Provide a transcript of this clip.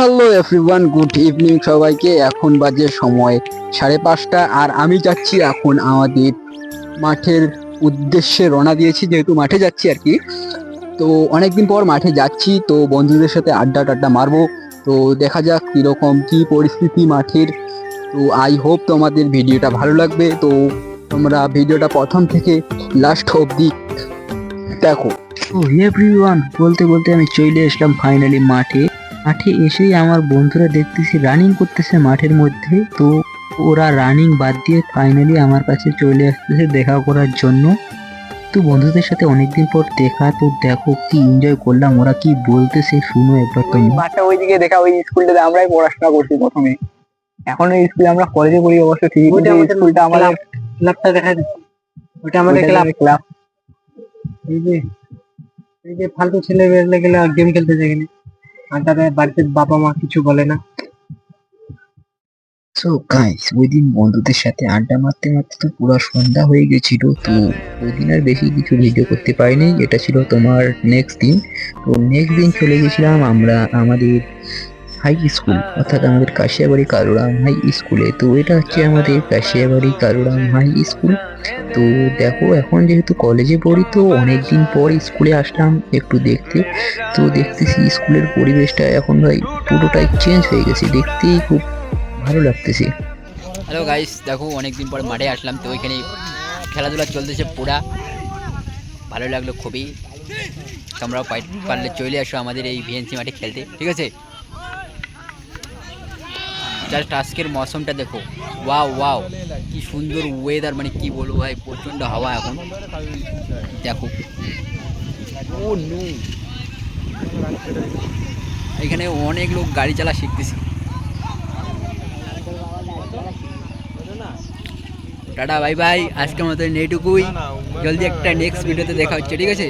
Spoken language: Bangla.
হ্যালো এভরিওয়ান গুড ইভিনিং সবাইকে। এখন বাজে সময় সাড়ে পাঁচটা, আর আমি যাচ্ছি এখন আমাদের মাঠের উদ্দেশ্যে রওনা দিয়েছি, যেহেতু মাঠে যাচ্ছি আর কি। তো অনেকদিন পর মাঠে যাচ্ছি, তো বন্ধুদের সাথে আড্ডা টাড্ডা মারবো। তো দেখা যাক কীরকম কী পরিস্থিতি মাঠের। তো আই হোপ তোমাদের ভিডিওটা ভালো লাগবে। তো তোমরা ভিডিওটা প্রথম থেকে লাস্ট অবধি দেখো। ও এভরিওয়ান বলতে বলতে আমি চলে আসলাম ফাইনালি মাঠে। মাঠে এসেই আমার বন্ধুরা দেখতেছি রানিং করতেছে মাঠের মধ্যে। তো ওরা রানিং বাদ দিয়ে ফাইনালি আমার কাছে চলে আসতেছে দেখা করার জন্য। তো বন্ধুদের সাথে অনেকদিন পর দেখা তো দেখো কি এনজয় করলাম ওরা কি বলতেছে শুনো একবার তুমি। মাঠটা ওইদিকে দেখা ওই স্কুলটাতে আমরাই পড়াশোনা করছি প্রথমে। এখন ওই স্কুলে আমরা কলেজে পড়ি অবশ্য ঠিকই কিন্তু এই স্কুলটা আমাদের ক্লাবটা দেখা ওটা আমাদের ক্লাব ক্লাব এই যে এই যে ফালতু ছেলে বেরলে গেলে গেম খেলতে যায় আর তাদের বাড়িতে বাবা মা কিছু বলে না। সো গাইস ওই দিন বন্ধুদের সাথে আড্ডা মারতে মারতে তো পুরো সন্ধ্যা হয়ে গেছিল, তো ওই দিন আর বেশি কিছু ভিডিও করতে পারিনি। এটা ছিল তোমার নেক্সট দিন। তো নেক্সট দিন চলে গেছিলাম আমরা, আমাদের হাই স্কুল, অর্থাৎ আমাদের কাশিয়াবাড়ি কারুরাম হাই স্কুলে। তো এটা হচ্ছে আমাদের কাশিয়াবাড়ি কারুরাম হাই স্কুল। তো দেখো, এখন যেহেতু কলেজে পড়ি, তো অনেকদিন পর স্কুলে আসলাম একটু দেখতে। তো দেখতেছি স্কুলের পরিবেশটা এখন ভাই পুরোটাই চেঞ্জ হয়ে গেছে। দেখতেই খুব ভালো লাগতেছে। হ্যালো গাইস দেখো, অনেকদিন পর মাঠে আসলাম, তো ওইখানে খেলাধুলা চলতেছে পুরা। ভালো লাগল খুবই। তোমরাও পারলে চলে আসো আমাদের এই ভিএনসি মাঠে খেলতে, ঠিক আছে? জাস্ট আজকের মৌসুমটা দেখো। ওয়াও ওয়াও কি সুন্দর ওয়েদার মানে কি বলব ভাই প্রচণ্ড হাওয়া এখন। দেখো। ও নো এখানে অনেক লোক গাড়ি চালা শিখতেছে। টাটা বাই বাই আজকের মতো নেটুকুই। জলদি একটা নেক্সট ভিডিওতে দেখা হচ্ছে ঠিক আছে?